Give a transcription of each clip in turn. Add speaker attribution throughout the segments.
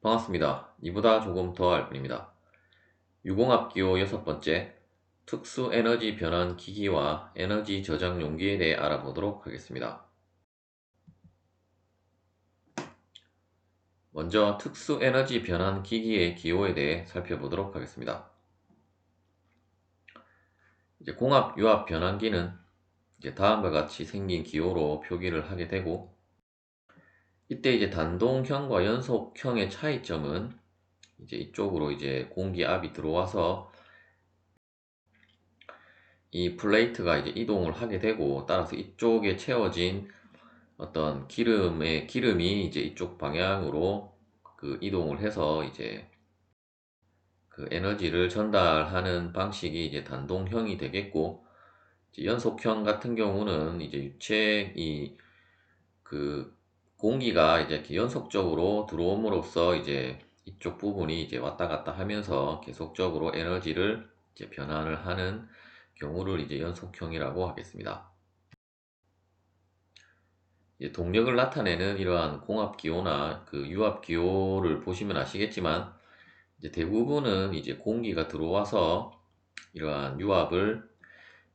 Speaker 1: 반갑습니다. 이보다 조금 더 알 뿐입니다. 유공합기호 여섯 번째 특수 에너지 변환 기기와 에너지 저장 용기에 대해 알아보도록 하겠습니다. 먼저 특수 에너지 변환 기기의 기호에 대해 살펴보도록 하겠습니다. 이제 공합 유압 변환기는 이제 다음과 같이 생긴 기호로 표기를 하게 되고 이때 이제 단동형과 연속형의 차이점은 이제 이쪽으로 이제 공기 압이 들어와서 이 플레이트가 이제 이동을 하게 되고 따라서 이쪽에 채워진 어떤 기름의 기름이 이제 이쪽 방향으로 그 이동을 해서 이제 그 에너지를 전달하는 방식이 이제 단동형이 되겠고 연속형 같은 경우는 이제 유체이 그 공기가 이제 연속적으로 들어옴으로써 이제 이쪽 부분이 이제 왔다 갔다 하면서 계속적으로 에너지를 이제 변환을 하는 경우를 이제 연속형이라고 하겠습니다. 이제 동력을 나타내는 이러한 공합 기호나 그 유압 기호를 보시면 아시겠지만 이제 대부분은 이제 공기가 들어와서 이러한 유압을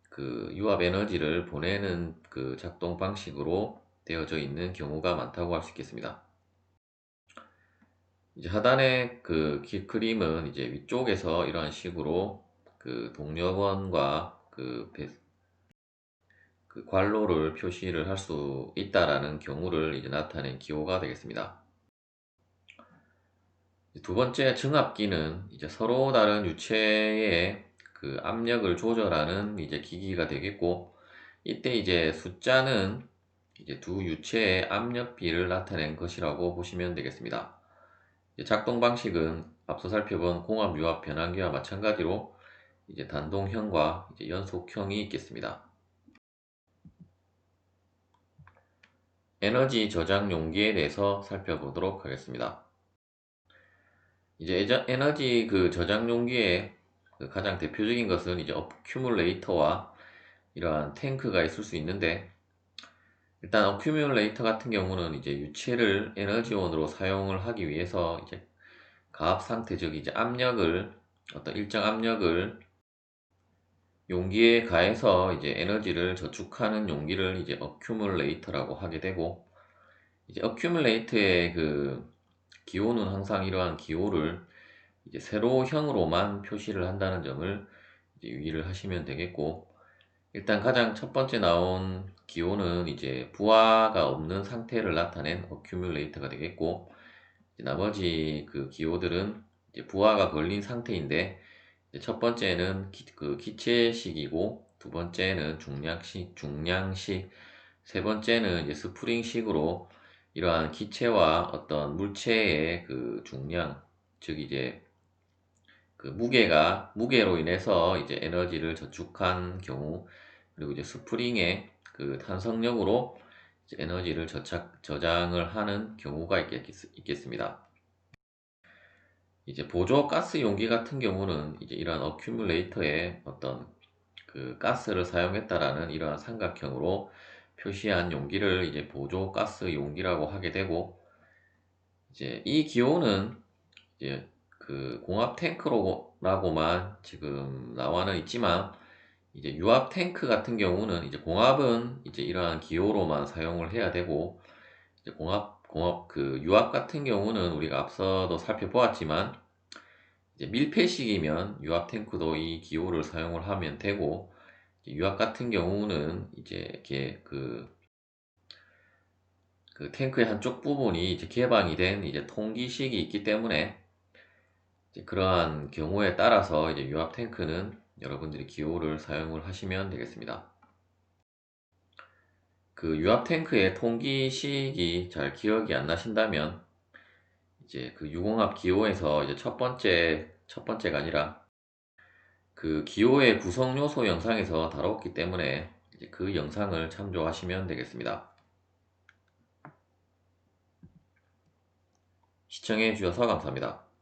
Speaker 1: 그 유압 에너지를 보내는 그 작동 방식으로 되어져 있는 경우가 많다고 할 수 있겠습니다. 이제 하단의 그 그림은 이제 위쪽에서 이러한 식으로 그 동력원과 그, 배, 그 관로를 표시를 할 수 있다라는 경우를 이제 나타낸 기호가 되겠습니다. 두 번째 증압기는 이제 서로 다른 유체의 그 압력을 조절하는 이제 기기가 되겠고 이때 이제 숫자는 이제 두 유체의 압력비를 나타낸 것이라고 보시면 되겠습니다. 작동 방식은 앞서 살펴본 공합 유압 변환기와 마찬가지로 이제 단동형과 이제 연속형이 있겠습니다. 에너지 저장 용기에 대해서 살펴보도록 하겠습니다. 이제 에너지 그 저장 용기의 그 가장 대표적인 것은 이제 어큐뮬레이터와 이러한 탱크가 있을 수 있는데 일단 어큐뮬레이터 같은 경우는 이제 유체를 에너지원으로 사용을 하기 위해서 이제 가압 상태 즉 이제 압력을 어떤 일정 압력을 용기에 가해서 이제 에너지를 저축하는 용기를 이제 어큐뮬레이터라고 하게 되고 이제 어큐뮬레이터의 그 기호는 항상 이러한 기호를 이제 세로형으로만 표시를 한다는 점을 유의를 하시면 되겠고 일단 가장 첫 번째 나온 기호는 이제 부하가 없는 상태를 나타낸 어큐뮬레이터가 되겠고 나머지 그 기호들은 부하가 걸린 상태인데 첫 번째는 기, 그 기체식이고 두 번째는 중량식, 중량식, 세 번째는 이제 스프링식으로 이러한 기체와 어떤 물체의 그 중량, 즉 이제 그 무게가 무게로 인해서 이제 에너지를 저축한 경우 그리고 이제 스프링의 그 탄성력으로 에너지를 저착, 저장을 하는 경우가 있겠, 있겠습니다. 이제 보조 가스 용기 같은 경우는 이제 이러한 어큐뮬레이터에 어떤 그 가스를 사용했다라는 이러한 삼각형으로 표시한 용기를 이제 보조 가스 용기라고 하게 되고 이제 이 기호는 이제 그 공합 탱크로라고만 지금 나와는 있지만 이제 유압 탱크 같은 경우는 이제 공압은 이제 이러한 기호로만 사용을 해야 되고 이제 공압 공압 그 유압 같은 경우는 우리가 앞서도 살펴보았지만 이제 밀폐식이면 유압 탱크도 이 기호를 사용을 하면 되고 유압 같은 경우는 이제 이렇게 그, 그 탱크의 한쪽 부분이 이제 개방이 된 이제 통기식이 있기 때문에 그러한 경우에 따라서 이제 유압 탱크는 여러분들이 기호를 사용을 하시면 되겠습니다. 그 유압 탱크의 통기식이 잘 기억이 안 나신다면 이제 그 유공합 기호에서 이제 첫 번째 첫 번째가 아니라 그 기호의 구성 요소 영상에서 다뤘기 때문에 그 영상을 참조하시면 되겠습니다. 시청해 주셔서 감사합니다.